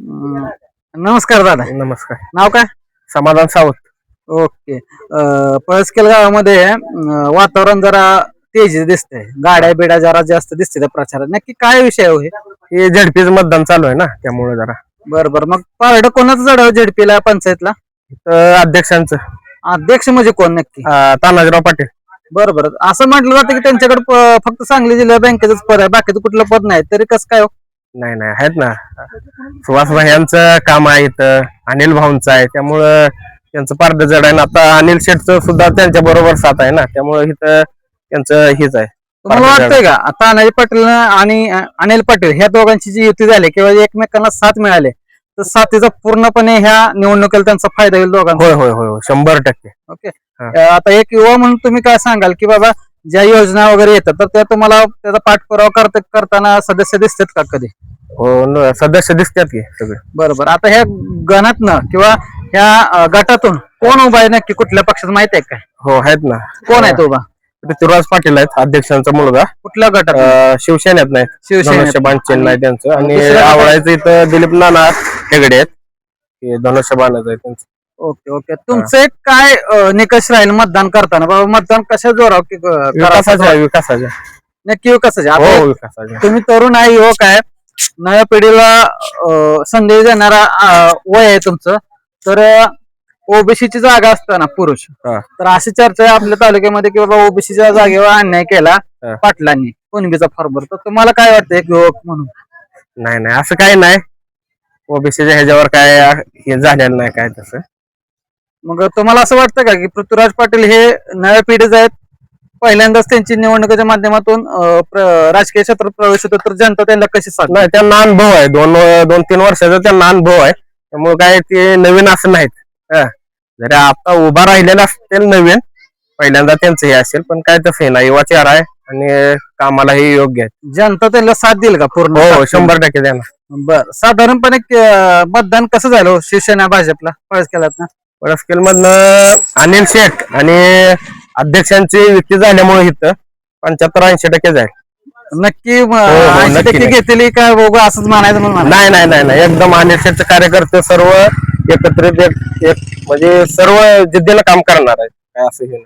अं, नमस्कार दादा. नमस्कार. नाव काय? समाधान सावंत. ओके. अं, पळसखेल गावामध्ये अं, वातावरण जरा तेज दिसतंय. गाड्या बिड्या जरा जास्त दिसते त्या प्रचारात. नक्की काय विषय आहे हो हे? हे झडपीच मतदान चालू आहे ना त्यामुळे जरा. बरं बरं मग पारड कोणाचं चढाव झेडपीला पंचायतला? अध्यक्षांचं. अध्यक्ष म्हणजे कोण नक्की? अं, तानाजीराव पाटील. बरं बरं असं म्हटलं जातं की त्यांच्याकडे प- फक्त सांगली जिल्हा बँकेचंच पद आहे. बाकीचं कुठलं पद नाही. तरी कसं काय हो? नाही नाही आहेत ना. सुहास भाईयांचं काम आहे इथं अनिल भाऊंचं आहे. त्यामुळं त्यांचं पारड जड आहे. ना आता अनिल शेठचं सुद्धा त्यांच्या बरोबर साथ आहे ना. त्यामुळे इथं त्यांचं हेच आहे. तुम्हाला वाटतंय का? आता अनिल पाटील आणि अनिल पाटील ह्या दोघांची जी युती झाली किंवा एकमेकांना साथ मिळाले तर साथीचा पूर्णपणे ह्या निवडणुकीला त्यांचा फायदा होईल दोघांना होय होय होय शंभर टक्के. ओके. आता एक युवा म्हणून तुम्ही काय सांगाल? की बाबा ज्या योजना वगैरे येतात तर त्या तुम्हाला त्याचा पाठपुरावा करत करताना सदस्य दिसतात का कधी? हो न- सदस्य दिसतात की सगळे. बरोबर. आता ह्या गणातनं किंवा ह्या गटातून कोण उभा आहे नक्की? कुठल्या पक्षात माहिती आहे काय? हो आहेत ना. कोण आहे तो उभा पृथ्वीराज पाटील आहेत अध्यक्षांचा मुलगा. कुठल्या गटात अं, शिवसेनेत नाही शिवसेनेत. धनुष्यबाण चिन्ह आहे त्यांचं. आणि दुसऱ्या? आवळायचं इथं दिलीप नाना हेगडे आहेत. हे धनुष्यबाणच आहे त्यांचं. Okay okay. तुमचं एक काय अं, निकष राहील मतदान करताना? बाबा मतदान कशा जोराव की क- विकासाच्या करायचं? विकासाच्या. नक्की विकासाचे हो हो, विकासाच्या. तुम्ही तरुण आहे युवक आहे नव्या पिढीला अं, संदेश देणारा अं, वय आहे तुमचं. तर ओबीसीची जागा असताना पुरुष. हा. तर अशी चर्चा आहे आपल्या तालुक्यामध्ये की बाबा ओबीसीच्या जागेवर अन्याय केला हा. पाटलांनी कुणबीचा फॉर्मर तर तुम्हाला काय वाटतं एक युवक म्हणून? नाही नाही असं काही नाही. ओबीसीच्या ह्याच्यावर काय हे झालेलं नाही काय तसं. मग तुम्हाला असं वाटतं का की पृथ्वीराज पाटील हे नव्या पिढीचे आहेत? पहिल्यांदाच त्यांची निवडणुकीच्या माध्यमातून राजकीय क्षेत्रात प्रवेश होतो तर जनता त्यांना कशी साथ नाही त्यांना अनुभव आहे. दोन दोन तीन वर्षाचा त्यांना अनुभव आहे. त्यामुळे काय ते नवीन असं नाहीत. हा. जरी आता उभा राहिलेला असतील नवीन पहिल्यांदा त्यांचं हे असेल पण काय तसं हे नाही. युवा चेहरा आहे आणि कामालाही योग्य आहे जनता त्यांना साथ देईल का पूर्ण? हो साथ शंभर टक्के त्यांना बर. साधारणपणे मतदान कसं झालं हो शिवसेना भाजपला? पळस केलात ना? वडस्केल मधनं अनिल शेठ आणि अध्यक्षांची युती झाल्यामुळे इथं पंच्याहत्तर ऐंशी टक्के जाईल नक्की हो, हो, ऐंशी नक्की, टक्के नक्की. घेतली काय बघू असंच म्हणायचं म्हणून म्हणा. नाही नाही नाही नाही एकदम अनिल शेठचे कार्यकर्ते सर्व एकत्रित एक एक म्हणजे सर्व जिद्दीनं काम करणार आहेत काय असं हे नाही